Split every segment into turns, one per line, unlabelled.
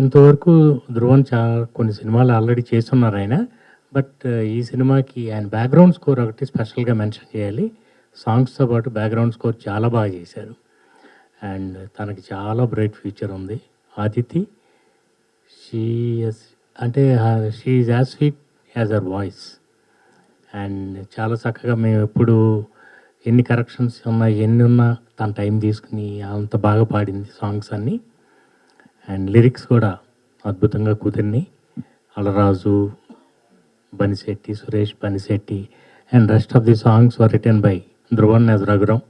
ఇంతవరకు ధ్రువన్ చా కొన్ని సినిమాలు ఆల్రెడీ చేస్తున్నారు ఆయన. బట్ ఈ సినిమాకి ఆయన బ్యాక్గ్రౌండ్ స్కోర్ ఒకటి స్పెషల్గా మెన్షన్ చేయాలి. సాంగ్స్తో పాటు బ్యాక్గ్రౌండ్ స్కోర్ చాలా బాగా చేశారు. అండ్ తనకి చాలా బ్రైట్ ఫ్యూచర్ ఉంది. ఆదితి షీ అంటే she is as sweet as her voice. And చాలా చక్కగా మేము ఎప్పుడు ఎన్ని కరెక్షన్స్ ఉన్నా ఎన్ని ఉన్నా తన టైం తీసుకుని అంత బాగా పాడింది సాంగ్స్ అన్నీ. అండ్ లిరిక్స్ కూడా అద్భుతంగా కుదిరినాయి. Alaraju Banisetti Suresh Banisetti and rest of the songs were written by Dhruvan as Raghuram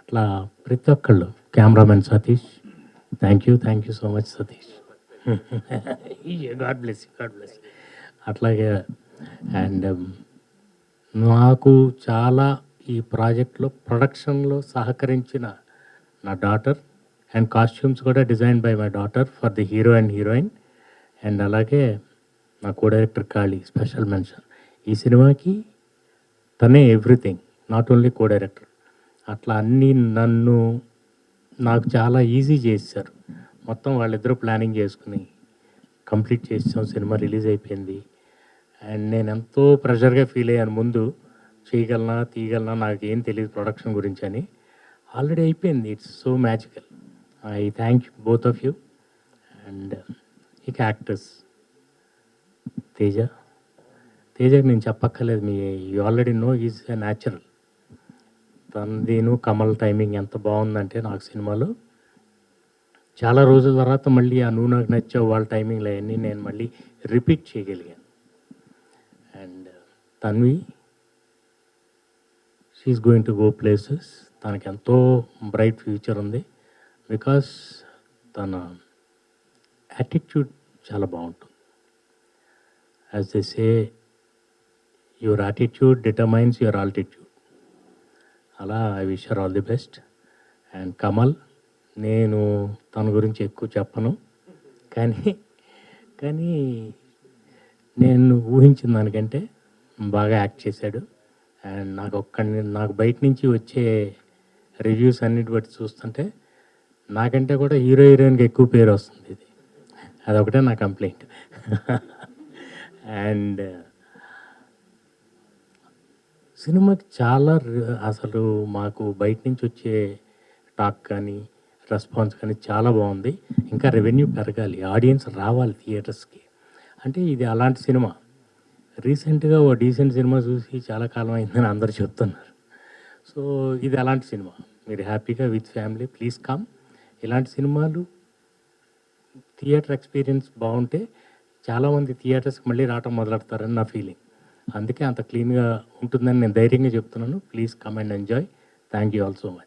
అట్లా ప్రతి ఒక్కళ్ళు cameraman Satish thank you thank you so much Satish. God bless God bless అట్లాగే and um, నాకు చాలా ఈ ప్రాజెక్ట్లో ప్రొడక్షన్లో సహకరించిన నా డాటర్ అండ్ కాస్ట్యూమ్స్ కూడా design by my daughter for the hero and heroine and అలాగే నా co director Kali special mention ఈ సినిమాకి తనే everything not only co director అట్లా అన్నీ నన్ను నాకు చాలా ఈజీ చేశారు. మొత్తం వాళ్ళిద్దరూ ప్లానింగ్ చేసుకుని కంప్లీట్ చేసాం సినిమా రిలీజ్ అయిపోయింది. అండ్ నేను ఎంతో ప్రెషర్గా ఫీల్ అయ్యాను ముందు. చేయగలనా తీయగలనా నాకు ఏం తెలియదు ప్రొడక్షన్ గురించి అని. ఆల్రెడీ అయిపోయింది it's so magical I thank you both of you and ఇక యాక్టర్స్ తేజ తేజకి నేను చెప్పక్కర్లేదు మీ you already know is a natural తనదిను కమల్ టైమింగ్ ఎంత బాగుందంటే నాకు సినిమాలో చాలా రోజుల తర్వాత మళ్ళీ ఆ నువ్వు నాకు నచ్చావు వాళ్ళ టైమింగ్లు అవన్నీ నేను మళ్ళీ రిపీట్ చేయగలిగాను. And Tanvi she's going to go places తనకి ఎంతో బ్రైట్ ఫ్యూచర్ ఉంది. బికాస్ తన యాటిట్యూడ్ చాలా బాగుంటుంది. As they say your attitude determines your altitude అలా I wish her all the best and Kamal నేను తన గురించి ఎక్కువ చెప్పను. కానీ కానీ నేను ఊహించిన దానికంటే బాగా యాక్ట్ చేశాడు. అండ్ నాకు ఒక్క నాకు బయట నుంచి వచ్చే రివ్యూస్ అన్నిటి బట్టి చూస్తుంటే నాకంటే కూడా హీరో హీరోయిన్కి ఎక్కువ పేరు వస్తుంది ఇది. అదొకటే నా కంప్లైంట్. అండ్ సినిమాకి చాలా అసలు మాకు బయట నుంచి వచ్చే టాక్ కానీ రెస్పాన్స్ కానీ చాలా బాగుంది. ఇంకా రెవెన్యూ పెరగాలి. ఆడియన్స్ రావాలి థియేటర్స్కి. అంటే ఇది అలాంటి సినిమా. రీసెంట్గా ఓ డీసెంట్ సినిమా చూసి చాలా కాలం అయిందని అందరు చెప్తున్నారు. సో ఇది అలాంటి సినిమా. మీరు హ్యాపీగా విత్ ఫ్యామిలీ ప్లీజ్ కమ్. ఇలాంటి సినిమాలు థియేటర్ ఎక్స్పీరియన్స్ బాగుంటే చాలామంది థియేటర్స్కి మళ్ళీ రావటం మొదలెడతారని నా ఫీలింగ్. అందుకే అంత క్లీన్గా ఉంటుందని నేను ధైర్యంగా చెప్తున్నాను. Please come and enjoy. Thank you all so much.